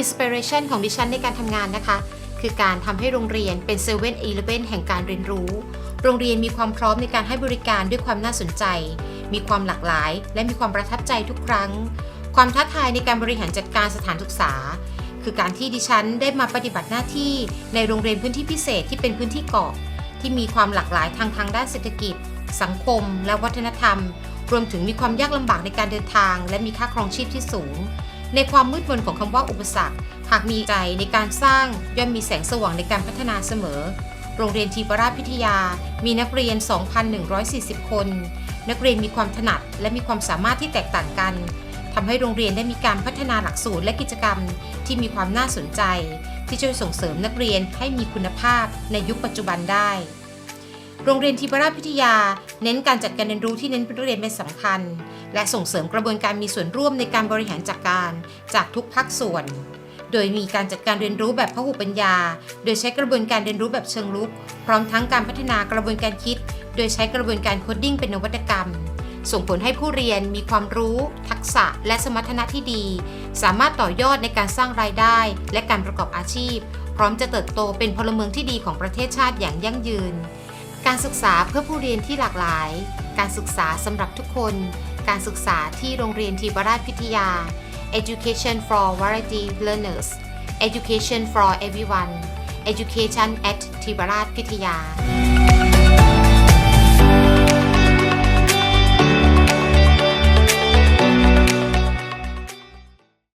อินสปิเรชันของดิฉันในการทำงานนะคะ คือการทำให้โรงเรียนเป็นเซเว่นอีเลฟเว่นแห่งการเรียนรู้ โรงเรียนมีความพร้อมในการให้บริการด้วยความน่าสนใจ มีความหลากหลาย และมีความประทับใจทุกครั้ง ความท้าทายในการบริหารจัดการสถานศึกษา คือการที่ดิฉันได้มาปฏิบัติหน้าที่ในโรงเรียนพื้นที่พิเศษที่เป็นพื้นที่เกาะ ที่มีความหลากหลายทางทางด้านเศรษฐกิจ สังคม และวัฒนธรรม รวมถึงมีความยากลำบากในการเดินทาง และมีค่าครองชีพที่สูง ในความมืดมนของคำว่าอุปสรรค หากมีใจในการสร้างย่อมมีแสงสว่างในการพัฒนาเสมอ โรงเรียนทีปราชพิทยา มีนักเรียน 2,140 คน นักเรียนมีความถนัดและมีความสามารถที่แตกต่างกันทำให้โรงเรียนได้มีการพัฒนาหลักสูตรและกิจกรรมที่มีความน่าสนใจ ที่ช่วยส่งเสริมนักเรียนให้มีคุณภาพในยุคปัจจุบันได้โรงเรียนทีปราชพิทยา เน้นการจัดการเรียนรู้ที่เน้นเรียนเป็นสำคัญ และส่งเสริมกระบวนการมีส่วนร่วมในการบริหารจัดการจากทุกภาคส่วน โดยมีการจัดการเรียนรู้แบบพหุปัญญา โดยใช้กระบวนการเรียนรู้แบบเชิงลุก พร้อมทั้งการพัฒนากระบวนการคิด โดยใช้กระบวนการโคดดิ้งเป็นนวัตกรรม ส่งผลให้ผู้เรียนมีความรู้ ทักษะ และสมรรถนะที่ดี สามารถต่อยอดในการสร้างรายได้ และการประกอบอาชีพ พร้อมจะเติบโตเป็นพลเมืองที่ดีของประเทศชาติอย่างยั่งยืน การศึกษาเพื่อผู้เรียนที่หลากหลาย การศึกษาสำหรับทุกคน การศึกษาที่โรงเรียนทีบราชพิทยา Education for Variety Learners Education for Everyone Education at ทีบราชพิทยา